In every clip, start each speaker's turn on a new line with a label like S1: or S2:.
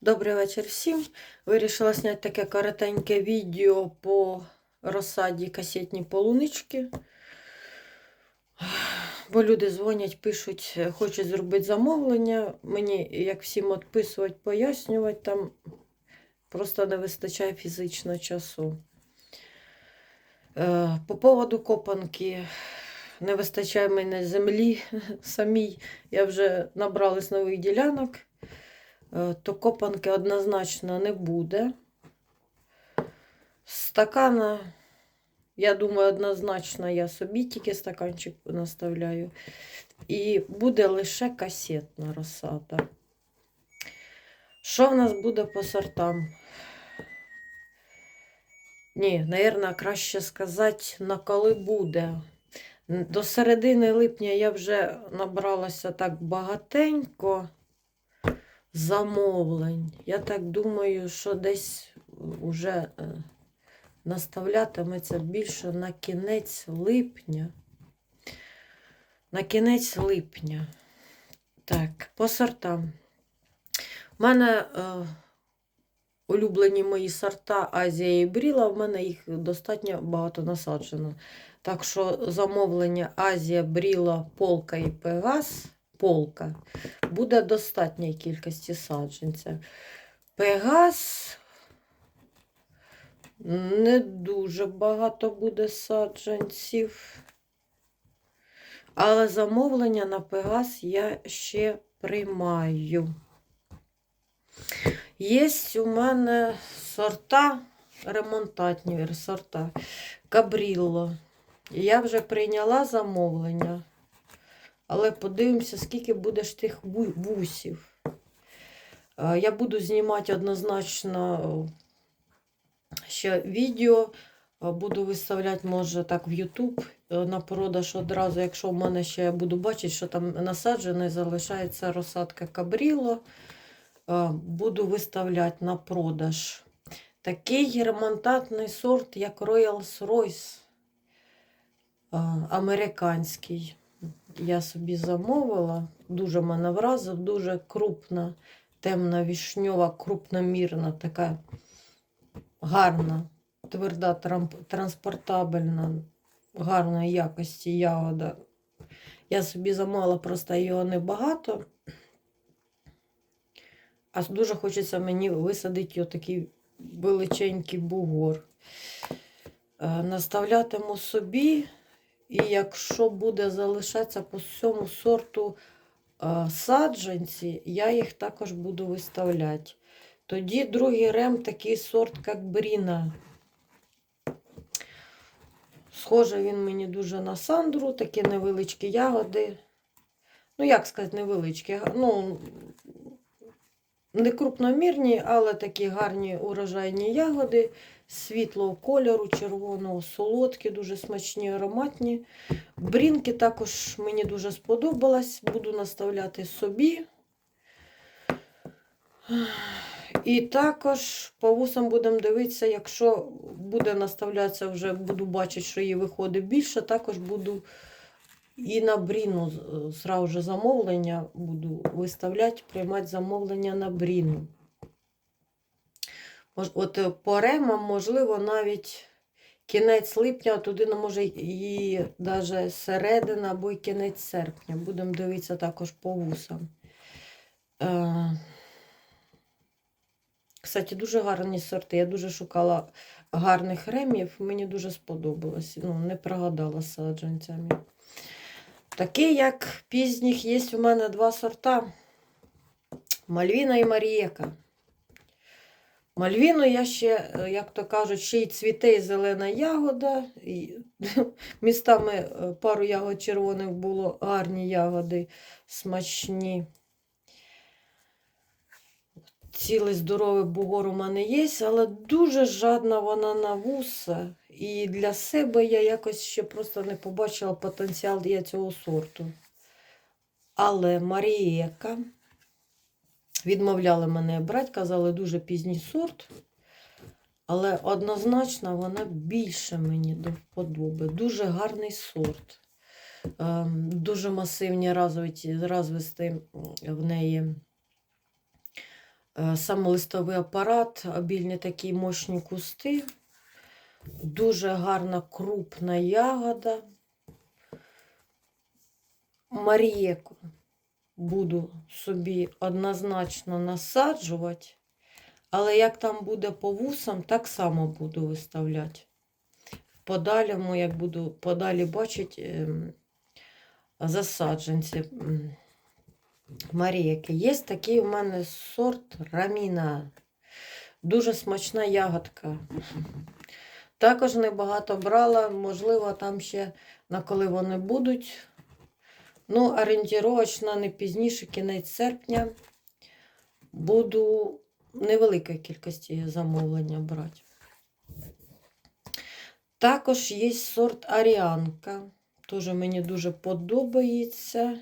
S1: Добрий вечір всім. Вирішила зняти таке коротеньке відео по розсаді касетні полунички. Бо люди дзвонять, пишуть, хочуть зробити замовлення. Мені, як всім відписувати, пояснювати, там просто не вистачає фізично часу. Е, По поводу копанки не вистачає мене землі самій. Я вже набралась нових ділянок. Е, то копанки однозначно не буде. Стакана, я думаю, однозначно я собі тільки стаканчик наставляю. І буде лише касетна розсада. Що в нас буде по сортам? Ні, напевно, краще сказати, на коли буде. До середини липня я вже набралася так багатенько замовлень. Я так думаю, що десь вже е, наставлятиметься більше на кінець липня. На кінець липня. Так, по сортам. У мене е, улюблені мої сорта Азія і Бріла, в мене їх достатньо багато насаджено. Так що замовлення Азія, Бріла, Полка і Пегас, Полка буде достатньої кількості саджанців. Пегас не дуже багато буде саджанців. Але замовлення на Пегас я ще приймаю. Є у мене сорта, ремонтатні сорта Кабрілло. Я вже прийняла замовлення. Але подивимося, скільки буде тих вусів. Е, Я буду знімати однозначно ще відео. Е, Буду виставляти, може, так в YouTube е, на продаж одразу, якщо в мене ще я буду бачити, що там насаджено і залишається розсадка кабріло. Е, Буду виставляти на продаж. Такий ремонтатний сорт, як Rolls-Royce е, американський я собі замовила. Дуже мене вразив, дуже крупна, темна вішньова, крупномірна, така гарна, тверда, транспортабельна, гарної якості ягода. Я собі замовила, просто його небагато. А дуже хочеться мені висадити його такий величенький бугор. Е, Наставлятиму собі. І якщо буде залишатися по всьому сорту е, саджанці, я їх також буду виставляти. Тоді другий рем такий сорт, як Бріна. Схоже, він мені дуже на сандру, такі невеличкі ягоди. Ну, як сказати, невеличкі. Ну, не крупномірні, але такі гарні урожайні ягоди світлого кольору, червоного, солодкі, дуже смачні, ароматні. Брінки також мені дуже сподобалась. Буду наставляти собі. І також по вусам будемо дивитися, якщо буде наставлятися, вже буду бачити, що її виходить більше, також буду і на бріну зразу замовлення буду виставляти, приймати замовлення на бріну. От е, по ремам, можливо, навіть кінець липня, а туди, ну, може, і навіть середина або й кінець серпня. Будемо дивитися також по вусам. Е, Кстати, дуже гарні сорти. Я дуже шукала гарних ремів. Мені дуже сподобалось. Ну, не прогадала з саджанцями. Такий, як пізніх, є у мене два сорта. Мальвіна і Марієка. Мальвіну я ще, е, як то кажуть, ще й цвіте і зелена ягода. І містами е, пару ягод червоних було гарні ягоди, смачні. Цілий здоровий бугор у мене є, але дуже жадна вона на вуса. І для себе я якось ще просто не побачила потенціал я цього сорту. Але Марієка відмовляли мене брати, казали, дуже пізній сорт. Але однозначно вона більше мені до вподоби. Дуже гарний сорт. Ем, Дуже масивні розвисти в неї е, самолистовий апарат, обільні такі мощні кусти. Дуже гарна крупна ягода. Марієку буду собі однозначно насаджувати, але як там буде по вусам, так само буду виставляти. В подалому, як буду подалі бачити ем, засадженці м, Марієки. Є такий у мене сорт раміна. Дуже смачна ягодка. Також небагато брала, можливо, там ще на коли вони будуть. Ну, орієнтировочно не пізніше, кінець серпня, буду невеликої кількості замовлення брати. Також є сорт Аріанка. Теж мені дуже подобається.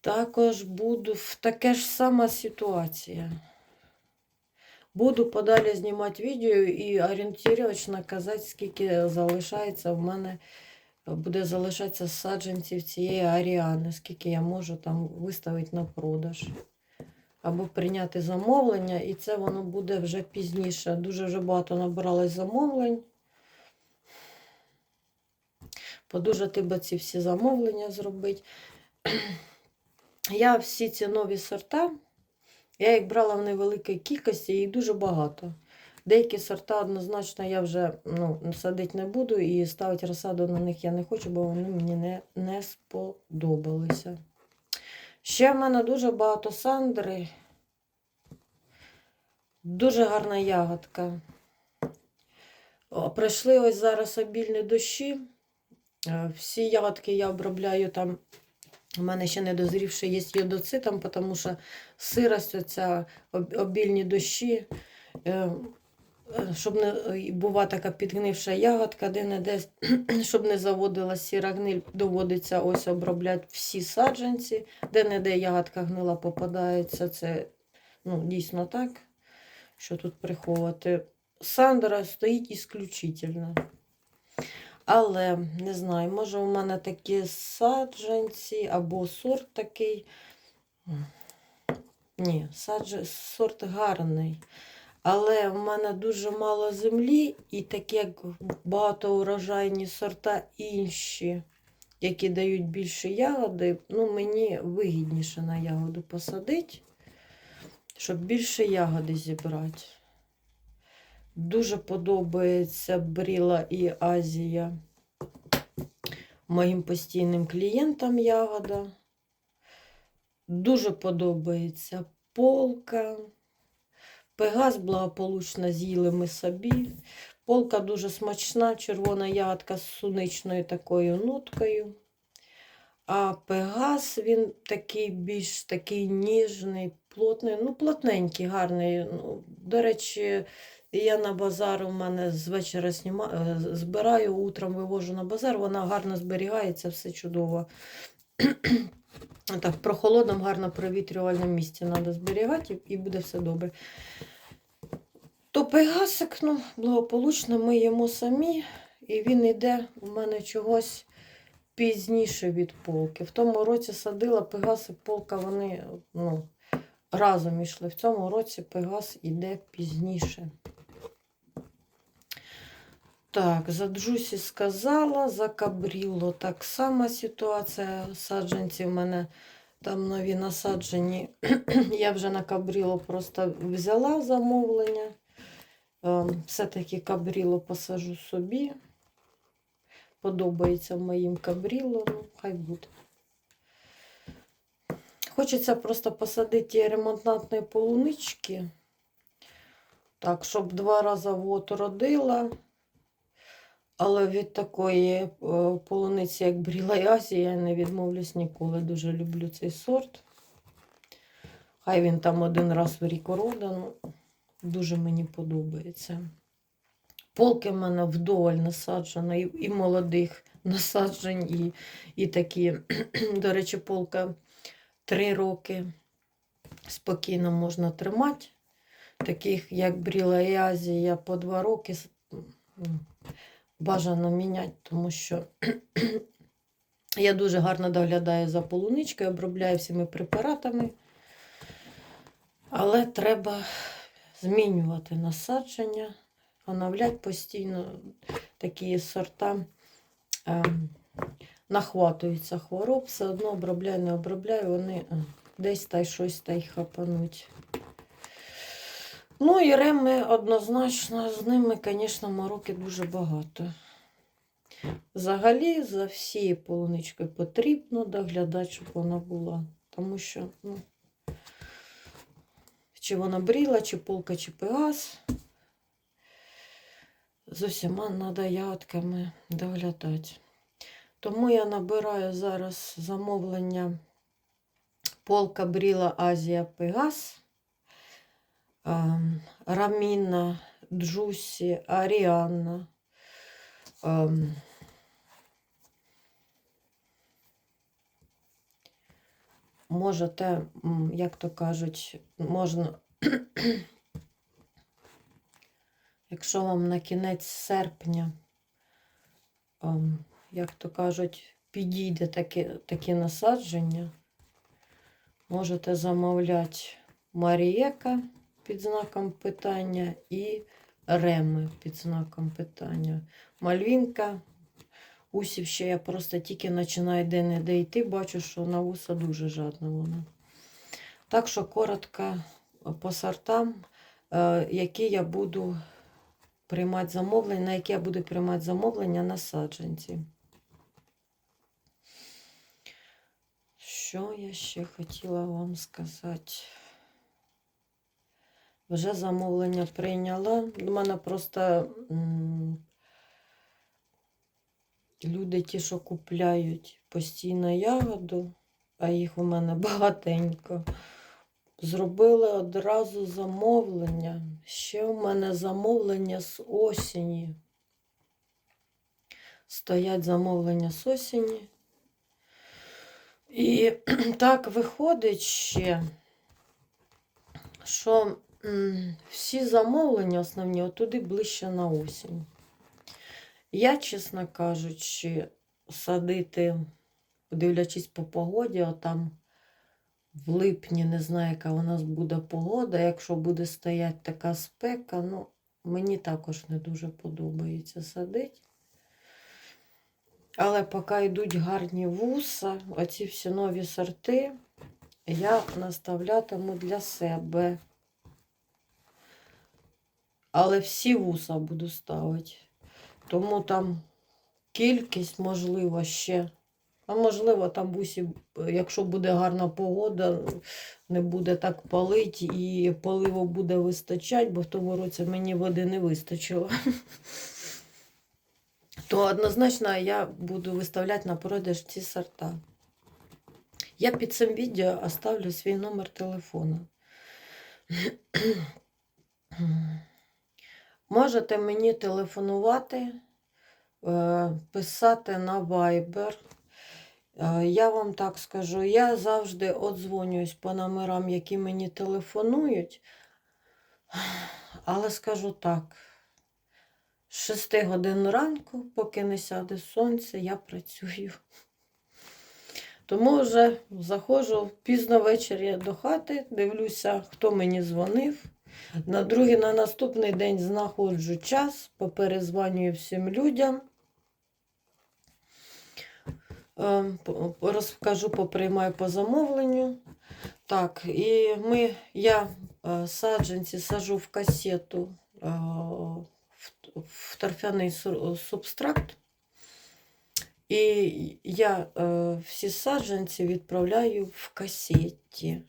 S1: Також буду в таке ж сама ситуація. Буду подалі знімати відео і орієнтировочно казати, скільки залишається в мене, буде залишатися саджанців цієї аріани, скільки я можу там виставити на продаж. Або прийняти замовлення, і це воно буде вже пізніше. Дуже вже багато набиралось замовлень. Подужати би ці всі замовлення зробити. Я всі ці нові сорта, я їх брала в невеликій кількості, їх дуже багато. Деякі сорта однозначно я вже ну, садити не буду і ставити розсаду на них я не хочу, бо вони мені не, не сподобалися. Ще в мене дуже багато сандри. Дуже гарна ягодка. О, Пройшли ось зараз обільні дощі. Е, Всі ягодки я обробляю там. У мене ще не дозрівши є йодоцитом, тому що сирость, оця обільні дощі, е, щоб не е, була така підгнивша ягодка, де не десь, щоб не заводила сіра гниль, доводиться ось обробляти всі саджанці, де не де ягодка гнила попадається. Це ну, дійсно так, що тут приховувати. Сандра стоїть ісключительно. Але не знаю, може у мене такі саджанці або сорт такий. Ні, садж... сорт гарний. Але в мене дуже мало землі, і такі як багатоурожайні сорта інші, які дають більше ягоди, ну, мені вигідніше на ягоду посадити, щоб більше ягоди зібрати. Дуже подобається Бріла і Азія. Моїм постійним клієнтам ягода. Дуже подобається полка. Пегас благополучно з'їли ми собі. Полка дуже смачна, червона ягодка з суничною такою ноткою. А пегас він такий більш такий ніжний, плотний, ну, плотненький, гарний. Ну, до речі, я на базар у мене з вечора сніма... е, збираю, утром вивожу на базар, вона гарно зберігається, все чудово. Так, в прохолодному, гарно провітрювальному місці треба зберігати і буде все добре. То пегасик, ну, благополучно ми їмо самі, і він йде у мене чогось пізніше від полки. В тому році садила пегас і полка, вони ну, разом йшли. В цьому році пегас іде пізніше. Так, за Джусі сказала, за Кабріло так само ситуація. Саджанці в мене там нові насаджені. Я вже на Кабріло просто взяла замовлення. Ем, Все-таки Кабріло посажу собі. Подобається моїм Кабріло, ну, хай буде. Хочеться просто посадити ті ремонтантні полунички. Так, щоб два рази вот родила. Але від такої е, полуниці, як Бріла Азія, я не відмовлюсь ніколи. Дуже люблю цей сорт. Хай він там один раз в рік рода, ну, дуже мені подобається. Полки в мене вдоволь насаджено, і, молодих насаджень, і, і такі, до речі, полка три роки спокійно можна тримати. Таких, як Бріла і Азія, по два роки бажано міняти, тому що я дуже гарно доглядаю за полуничкою, обробляю всіми препаратами. Але треба змінювати насадження, оновляти постійно такі сорта. ем, нахватуються хвороб, все одно обробляй, не обробляй, вони е, десь та й щось та й хапануть. Ну і реми однозначно, з ними, звісно, мороки дуже багато. Взагалі, за всією полуничкою потрібно доглядати, щоб вона була. Тому що, ну, чи вона бріла, чи полка, чи пегас. З усіма треба доглядати. Тому я набираю зараз замовлення полка Бріла Азія Пегас, Раміна, Джусі, Аріанна. Можете, як то кажуть, можна, якщо вам на кінець серпня як то кажуть, підійде таке, такі насадження, можете замовляти Марієка під знаком питання і Реми під знаком питання. Мальвінка. Усів ще я просто тільки починаю де-не-де йти, бачу, що на вуса дуже жадна вона. Так що коротко по сортам, е, які я буду приймати замовлення, на які я буду приймати замовлення на саджанці. Що я ще хотіла вам сказати? Вже замовлення прийняла. У мене просто люди ті, що купляють постійно ягоду, а їх у мене багатенько. Зробили одразу замовлення. Ще у мене замовлення з осені. Стоять замовлення з осені. І так виходить ще, що всі замовлення основні отуди ближче на осінь. Я, чесно кажучи, садити, дивлячись по погоді, отам в липні, не знаю, яка у нас буде погода. Якщо буде стояти така спека, ну, мені також не дуже подобається садити. Але поки йдуть гарні вуса, оці всі нові сорти, я наставлятиму для себе. Але всі вуса буду ставити. Тому там кількість, можливо, ще. А можливо, там бусі, якщо буде гарна погода, не буде так палити і поливу буде вистачати, бо в тому році мені води не вистачило. То однозначно я буду виставляти на продаж ці сорта. Я під цим відео оставлю свій номер телефону. Можете мені телефонувати, е, писати на Viber. Е, Я вам так скажу, я завжди одзвонююсь по номерам, які мені телефонують. Але скажу так, з 6 годин ранку, поки не сяде сонце, я працюю. Тому вже заходжу пізно ввечері до хати, дивлюся, хто мені дзвонив. На другий, на наступний день знаходжу час, поперезванюю всім людям. Е, Розкажу, поприймаю по замовленню. Так, і ми, я е, саджанці сажу в касету е, в, торфяний субстракт. І я всі саджанці відправляю в касеті.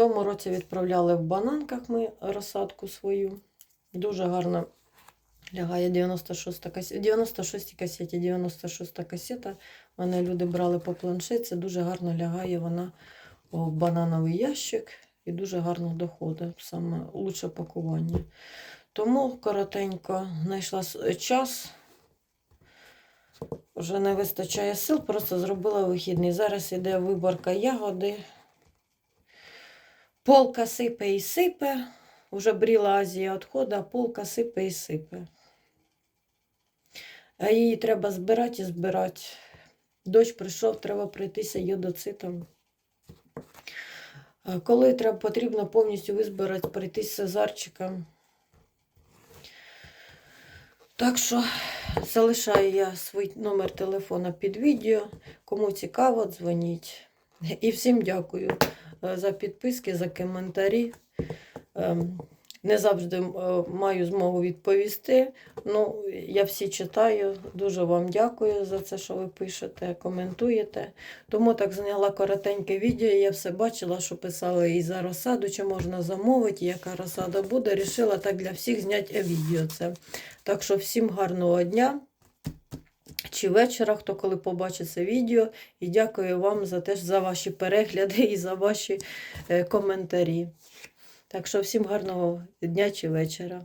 S1: Тому році відправляли в бананках ми розсадку свою. Дуже гарно лягає 96 касета, 96 касеті, 96 касета. Мене люди брали по планшетці, дуже гарно лягає вона в банановий ящик і дуже гарно доходить. Саме лучше пакування. Тому коротенько знайшла час. Вже не вистачає сил, просто зробила вихідний. Зараз іде виборка ягоди. Полка сипе і сипе. Уже бріла Азія відходить, а полка сипе і сипе. А її треба збирати і збирати. Дощ прийшов, треба пройтися йодоцитом. Коли треба, потрібно повністю визбирати, пройтись сезарчиком. Так що залишаю я свій номер телефона під відео. Кому цікаво, дзвоніть. І всім дякую за підписки, за коментарі. Ем, Не завжди е, маю змогу відповісти. Ну, я всі читаю. Дуже вам дякую за це, що ви пишете, коментуєте. Тому так зняла коротеньке відео. Я все бачила, що писали і за розсаду, чи можна замовити, яка розсада буде. Рішила так для всіх зняти відео. Це. Так що всім гарного дня чи вечора, хто коли побачить це відео. І дякую вам за теж за ваші перегляди і за ваші е, коментарі. Так що всім гарного дня чи вечора.